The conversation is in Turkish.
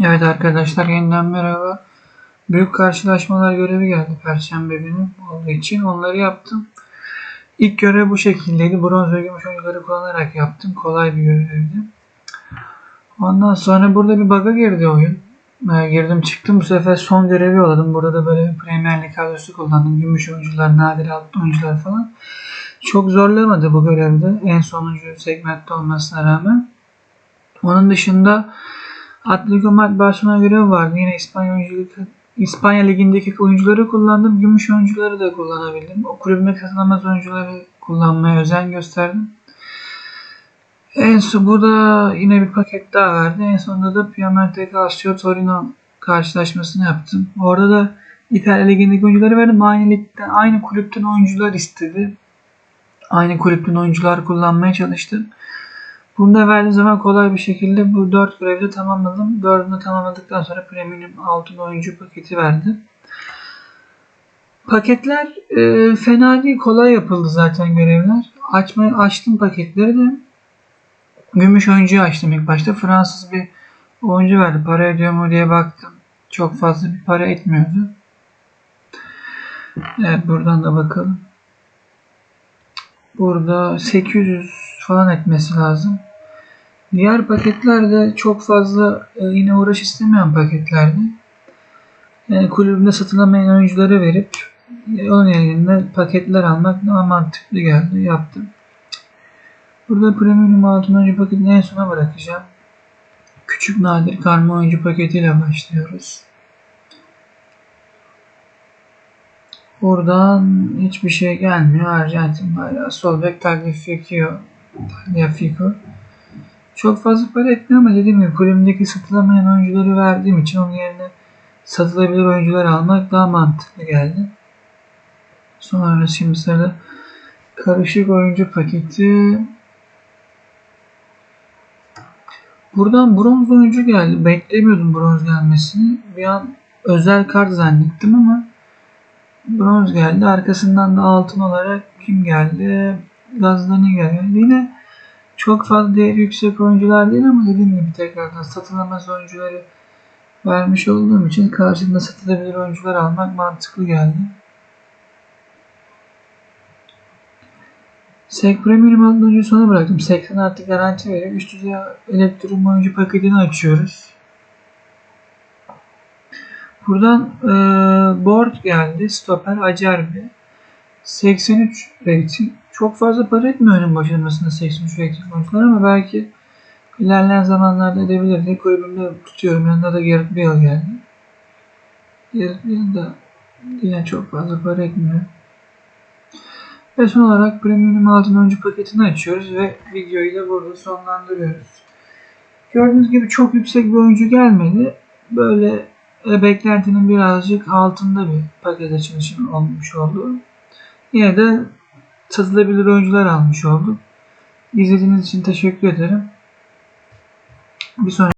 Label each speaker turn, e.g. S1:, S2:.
S1: Evet arkadaşlar yeniden merhaba. Büyük karşılaşmalar görevi geldi Perşembe günü olduğu için onları yaptım. İlk görev bu şekildeydi. Bronz ve gümüş oyuncuları kullanarak yaptım. Kolay bir görevdi. Ondan sonra burada bir bug'a girdi oyun. Ee, girdim çıktım bu sefer son görevi yolladım. Burada da böyle bir Premier Lig kadrosu kullandım. Gümüş oyuncular, nadir alt oyuncular falan. Çok zorlamadı bu görevde. En sonuncu segmentte olmasına rağmen. Onun dışında Atletico Madrid Barcelona görevi vardı. Yine İspanya oyunculuk İspanya ligindeki oyuncuları kullandım. Gümüş oyuncuları da kullanabildim. O kulübüme katılamaz oyuncuları kullanmaya özen gösterdim. En son burada yine bir paket daha verdi. En sonunda da Piemonte Calcio Torino karşılaşmasını yaptım. Orada da İtalya ligindeki oyuncuları verdim. Aynı ligden, aynı kulüpten oyuncular istedi. Aynı kulüpten oyuncular kullanmaya çalıştım. Bunu da verdiğim zaman kolay bir şekilde bu 4 görevi de tamamladım. 4'ünü tamamladıktan sonra premium altın oyuncu paketi verdi. Paketler e, fena değil. Kolay yapıldı zaten görevler. Açmayı açtım paketleri de. Gümüş oyuncuyu açtım ilk başta. Fransız bir oyuncu verdi. Para ediyor mu diye baktım. Çok fazla bir para etmiyordu. Evet buradan da bakalım. Burada 800 falan etmesi lazım. Diğer paketler de çok fazla e, yine uğraş istemeyen paketlerdi. Yani kulübünde satılamayan oyunculara verip e, onun yerine paketler almak daha mantıklı geldi. Yaptım. Burada premium altın oyuncu paketini en sona bırakacağım. Küçük nadir karma oyuncu paketiyle başlıyoruz. Buradan hiçbir şey gelmiyor. Arjantin bayrağı. Sol bek Tagliafico. Tagliafico. Çok fazla para etmiyor ama dediğim gibi kulübümdeki satılamayan oyuncuları verdiğim için onun yerine satılabilir oyuncular almak daha mantıklı geldi. Sonra şimdi sırada karışık oyuncu paketi. Buradan bronz oyuncu geldi. Beklemiyordum bronz gelmesini. Bir an özel kart zannettim ama bronz geldi. Arkasından da altın olarak kim geldi? Gazdani geldi. Yine çok fazla değeri yüksek oyuncular değil ama dediğim gibi tekrardan satılamaz oyuncuları vermiş olduğum için karşılığında satılabilir oyuncular almak mantıklı geldi. Sek Premium adlı oyuncuyu sona bıraktım. 80 artı garanti veriyor. Üst düzey elektron oyuncu paketini açıyoruz. Buradan e, board geldi. Stoper Acerbi. 83 rating. Çok fazla para etmiyor oyunun başlamasında 83 rating oyuncular ama belki ilerleyen zamanlarda edebilir diye kulübümde tutuyorum. Yanında da Gareth Bale geldi. Gareth Bale da yine çok fazla para etmiyor. Ve son olarak Premium altın oyuncu paketini açıyoruz ve videoyu da burada sonlandırıyoruz. Gördüğünüz gibi çok yüksek bir oyuncu gelmedi. Böyle e, beklentinin birazcık altında bir paket açılışım olmuş oldu. Yine de satılabilir oyuncular almış olduk. İzlediğiniz için teşekkür ederim. Bir sonraki